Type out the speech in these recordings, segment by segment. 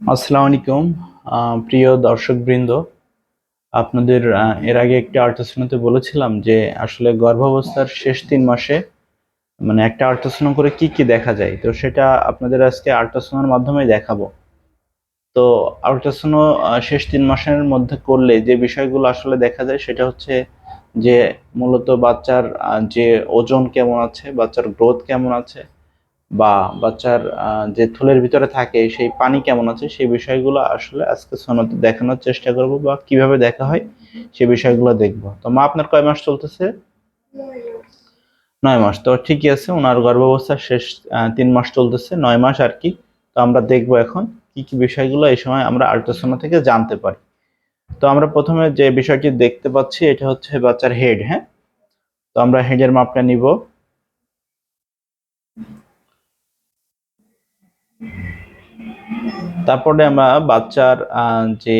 আসসালামু আলাইকুম প্রিয় দর্শকবৃন্দ। আপনাদের এর আগে একটি আল্ট্রাসাউন্ডে বলেছিলাম যে আসলে গর্ভাবস্থার শেষ তিন মাসে মানে একটা আল্ট্রাসাউন্ড করে কি কি দেখা যায়। তো সেটা আপনাদের আজকে আল্ট্রাসাউন্ডের মাধ্যমে দেখাবো। তো আল্ট্রাসাউন্ড শেষ তিন মাসের মধ্যে করলে যে বিষয়গুলো আসলে দেখা যায় সেটা হচ্ছে যে মূলত বাচ্চার যে ওজন কেমন আছে, বাচ্চার গ্রোথ কেমন আছে বা বাচ্চার আহ, যে থুলের ভিতরে থাকে সেই পানি কেমন আছে সেই বিষয়গুলো আসলে আজকে সোনোতে দেখানোর চেষ্টা করব বা কীভাবে দেখা হয় সেই বিষয়গুলো দেখব। তো মা আপনার কয় মাস চলতেছে? নয় মাস। তো ঠিকই আছে ওনার গর্ভাবস্থার শেষ তিন মাস চলতেছে নয় মাস আর কি। তো আমরা দেখব এখন কি কি বিষয়গুলো এই সময় আমরা আল্ট্রাসাউন্ড থেকে জানতে পারি। তো আমরা প্রথমে যে বিষয়টি দেখতে পাচ্ছি এটা হচ্ছে বাচ্চার হেড হ্যাঁ? তো আমরা হেডের মাপটা নিব। তারপরে আমরা বাচ্চার যে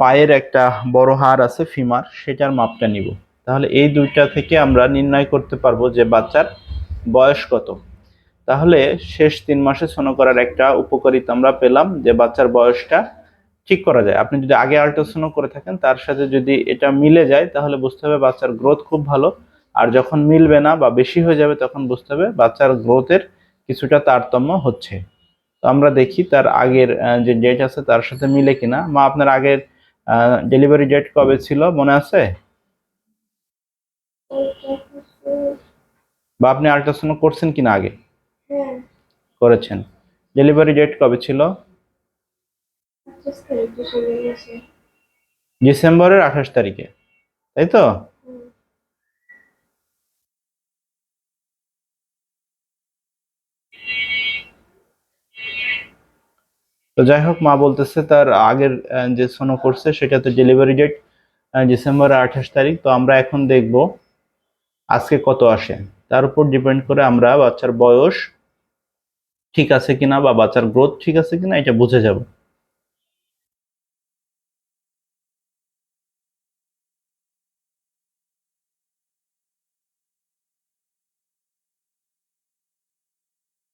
পায়ের একটা বড় হাড় আছে, ফিমার, সেটার মাপটা নিব। তাহলে এই দুইটা থেকে আমরা নির্ণয় করতে পারব যে বাচ্চার বয়স কত। তাহলে শেষ তিন মাসে সোনো করার একটা উপকারিতা আমরা পেলাম যে বাচ্চার বয়সটা ঠিক করা যায়। আপনি যদি আগে আল্ট্রাসাউন্ড করে থাকেন, তার সাথে যদি এটা মিলে যায়, তাহলে বুঝতে হবে বাচ্চার গ্রোথ খুব ভালো। আর যখন মিলবে না বা বেশি হয়ে যাবে, তখন বুঝতে হবে বাচ্চার গ্রোথের কিছুটা তারতম্য হচ্ছে। তো আমরা দেখি তার আগের যে ডেট আছে তার সাথে মিলে কিনা। মা আপনার আগের ডেলিভারি ডেট কবে ছিল মনে আছে? বা আপনি আল্ট্রাসাউন্ড করছেন কিনা আগে? হ্যাঁ। করেছেন। ডেলিভারি ডেট কবে ছিল? ডিসেম্বরের আঠাশ তারিখে। তাই তো? তো যাই হোক মা বলতেছে তার আগের যে সোনো করছে সেটা তো ডেলিভারি ডেট ডিসেম্বর আঠাশ তারিখ। তো আমরা এখন দেখব আজকে কত আসে। তার উপর ডিপেন্ড করে আমরা বাচ্চার বয়স ঠিক আছে কিনা বা বাচ্চার গ্রোথ ঠিক আছে কিনা এটা বুঝে যাব।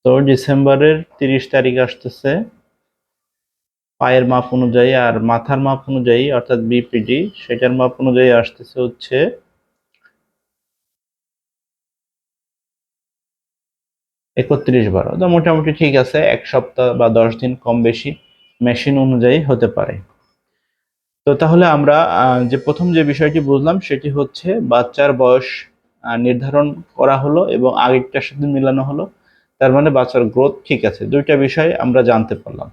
তো ডিসেম্বরের তিরিশ তারিখ আসতেছে। পায়ের মাপ অনুযায়ী আর মাথার মাপ অনুযায়ী, অর্থাৎ বিপিডি সেটার মাপ অনুযায়ী আসতেছে হচ্ছে একত্রিশ বারো। তো মোটামুটি ঠিক আছে, এক সপ্তাহ বা দশ দিন কম বেশি মেশিন অনুযায়ী হতে পারে। তো তাহলে আমরা যে প্রথম যে বিষয়টি বুঝলাম সেটি হচ্ছে বাচ্চার বয়স নির্ধারণ করা হলো এবং আগেরটার সাথে মিলানো হলো। তার মানে বাচ্চার গ্রোথ ঠিক আছে। দুইটা বিষয় আমরা জানতে পারলাম।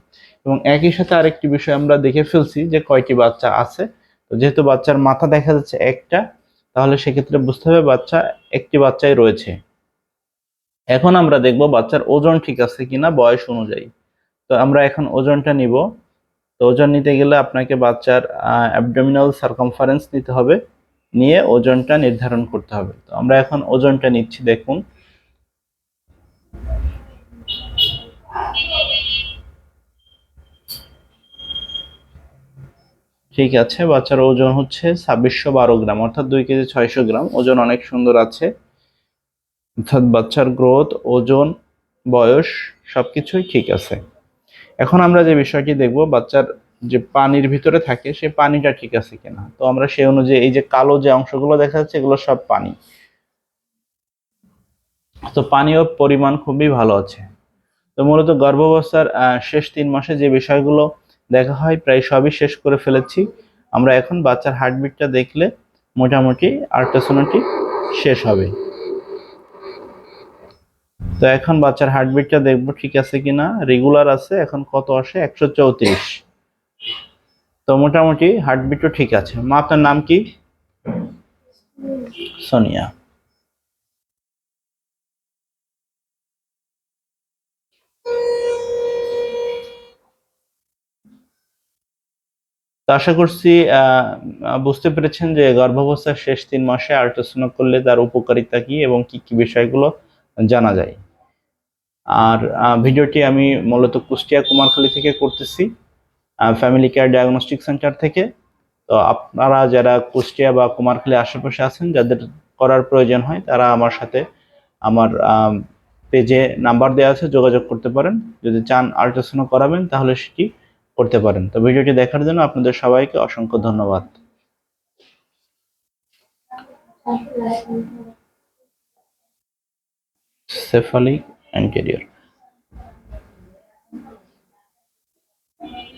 এবং একই সাথে আরেকটি বিষয় আমরা দেখে ফেলছি যে কয়টি বাচ্চা আছে। তো যেহেতু বাচ্চার মাথা দেখা যাচ্ছে একটা, তাহলে সেক্ষেত্রে বুঝতে হবে বাচ্চা একটি বাচ্চাই রয়েছে। এখন আমরা দেখব বাচ্চার ওজন ঠিক আছে কিনা বয়স অনুযায়ী। তো আমরা এখন ওজনটা নিব। তো ওজন নিতে গেলে আপনাকে বাচ্চার অ্যাবডোমিনাল সার্কামফারেন্স নিতে হবে। নিয়ে ওজনটা নির্ধারণ করতে হবে। তো আমরা এখন ওজনটা নিচ্ছি, দেখুন। ঠিক আছে, বাচ্চার ওজন হচ্ছে ছাব্বিশশো বারো গ্রাম, অর্থাৎ দুই কেজি ছয়শো গ্রাম। ওজন অনেক সুন্দর আছে। অর্থাৎ বাচ্চার গ্রোথ, ওজন, বয়স সবকিছুই ঠিক আছে। এখন আমরা যে বিষয়টি দেখব, বাচ্চার যে পানির ভিতরে থাকে সেই পানিটা ঠিক আছে কিনা? তো আমরা সেই অনুযায়ী এই যে কালো যে অংশগুলো দেখা যাচ্ছে, এগুলো সব পানি। তো পানীয় পরিমাণ খুবই ভালো আছে। তো মূলত গর্ভাবস্থার শেষ তিন মাসে যে বিষয়গুলো দেখা হয়, প্রায় সবই শেষ করে ফেলেছি। আমরা এখন বাচ্চার হার্টবিটটা দেখলে মোটামুটি আল্ট্রাসাউন্ডটি শেষ হবে। তো এখন বাচ্চার হার্টবিটটা দেখব ঠিক আছে কিনা। রেগুলার আছে, এখন কত আসে? একশো চৌত্রিশ। তো মোটামুটি হার্টবিটও ঠিক আছে। মা, আপনার নাম কি? সোনিয়া। তো আশা করছি বুঝতে পেরেছেন যে গর্ভাবস্থার শেষ তিন মাসে আল্ট্রাসাউন্ড করলে তার উপকারিতা কি এবং কি কি বিষয়গুলো জানা যায়। আর ভিডিওটি আমি মূলত কুষ্টিয়া কুমারখালী থেকে করতেছি ফ্যামিলি কেয়ার ডায়াগনস্টিক সেন্টার থেকে। তো আপনারা যারা কুষ্টিয়া বা কুমারখালী আশেপাশে আছেন, যাদের করার প্রয়োজন হয়, তারা আমার সাথে আমার পেজে নাম্বার দেওয়া আছে, যোগাযোগ করতে পারেন। যদি চান আল্ট্রাসাউন্ড করাবেন, তাহলে সেটি করতে পারেন। তো ভিডিওটি দেখার জন্য আপনাদের সবাইকে অসংখ্য ধন্যবাদ।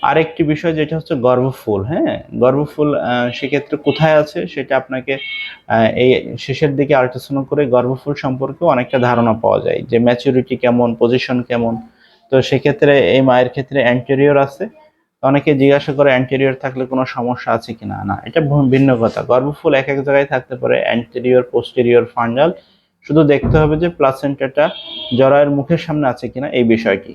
আরেকটি বিষয় যেটা হচ্ছে গর্ভফুল হ্যাঁ? গর্ভফুল সেক্ষেত্রে কোথায় আছে সেটা আপনাকে এই শেষের দিকে আল্ট্রাসাউন্ড করে গর্ভফুল সম্পর্কে অনেকটা ধারণা পাওয়া যায় যে ম্যাচুরিটি কেমন পজিশন কেমন। তো সেক্ষেত্রে এই মায়ের ক্ষেত্রে অ্যান্টেরিয়র আছে অনেকে জিজ্ঞাসা করে অ্যান্টেরিয়র থাকলে কোনো সমস্যা আছে কি না না এটা ভিন্ন কথা। গর্ভফুল এক এক জায়গায় থাকতে পারে অ্যান্টেরিয়র পোস্টেরিয়র ফান্ডাল শুধু দেখতে হবে যে প্লাসেন্টাটা জরায়ের মুখের সামনে আছে কিনা, এই বিষয়টি।